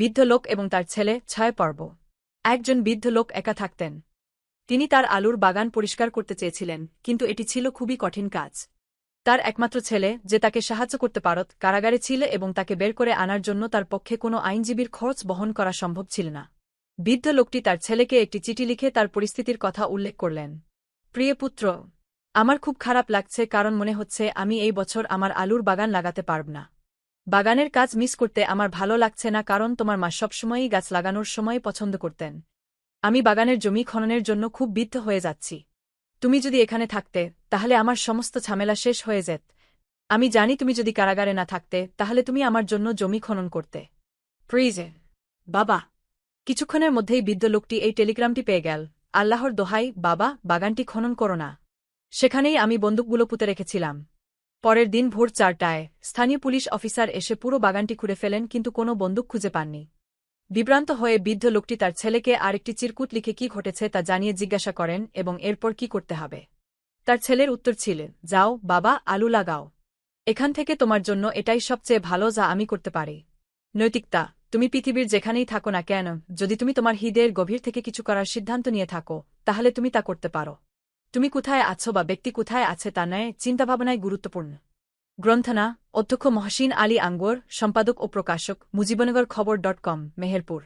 বৃদ্ধ লোক এবং তার ছেলে ছয় পর্ব। একজন বৃদ্ধ লোক একা থাকতেন। তিনি তার আলুর বাগান পরিষ্কার করতে চেয়েছিলেন, কিন্তু এটি ছিল খুবই কঠিন কাজ। তার একমাত্র ছেলে, যে তাকে সাহায্য করতে পারত, কারাগারে ছিল এবং তাকে বের করে আনার জন্য তার পক্ষে কোনো আইনজীবীর খরচ বহন করা সম্ভব ছিল না। বৃদ্ধ লোকটি তার ছেলেকে একটি চিঠি লিখে তার পরিস্থিতির কথা উল্লেখ করলেন। প্রিয় পুত্র, আমার খুব খারাপ লাগছে কারণ মনে হচ্ছে আমি এই বছর আমার আলুর বাগান লাগাতে পারব না। বাগানের কাজ মিস করতে আমার ভালো লাগছে না কারণ তোমার মা সবসময়ই গাছ লাগানোর সময় পছন্দ করতেন। আমি বাগানের জমি খননের জন্য খুব বিদ্ধ হয়ে যাচ্ছি। তুমি যদি এখানে থাকতে, তাহলে আমার সমস্ত ঝামেলা শেষ হয়ে যেত। আমি জানি তুমি যদি কারাগারে না থাকতে, তাহলে তুমি আমার জন্য জমি খনন করতে। প্রিজে বাবা। কিছুক্ষণের মধ্যেই বৃদ্ধ লোকটি এই টেলিগ্রামটি পেয়ে গেল। আল্লাহর দোহাই, বাবা, বাগানটি খনন করো না। সেখানেই আমি বন্দুকগুলো পুঁতে রেখেছিলাম। পরের দিন ভোর চারটায় স্থানীয় পুলিশ অফিসার এসে পুরো বাগানটি খুঁড়ে ফেলেন, কিন্তু কোনো বন্দুক খুঁজে পাননি। বিভ্রান্ত হয়ে বৃদ্ধ লোকটি তার ছেলেকে আরেকটি চিরকুট লিখে কি ঘটেছে তা জানিয়ে জিজ্ঞাসা করেন এবং এরপর কি করতে হবে। তার ছেলের উত্তর ছিল, যাও, বাবা, আলু লাগাও। এখান থেকে তোমার জন্য এটাই সবচেয়ে ভালো যা আমি করতে পারি। নৈতিকতা, তুমি পৃথিবীর যেখানেই থাকো না কেন, যদি তুমি তোমার হৃদয়ের গভীর থেকে কিছু করার সিদ্ধান্ত নিয়ে থাকো, তাহলে তুমি তা করতে পারো। তুমি কোথায় আছো বা ব্যক্তি কোথায় আছে তা নয় চিন্তাভাবনায় গুরুত্বপূর্ণ। গ্রন্থনা, অধ্যক্ষ মহসিন আলী আঙ্গোর, সম্পাদক ও প্রকাশক, মুজিবনগর খবর ডট কম, মেহেরপুর।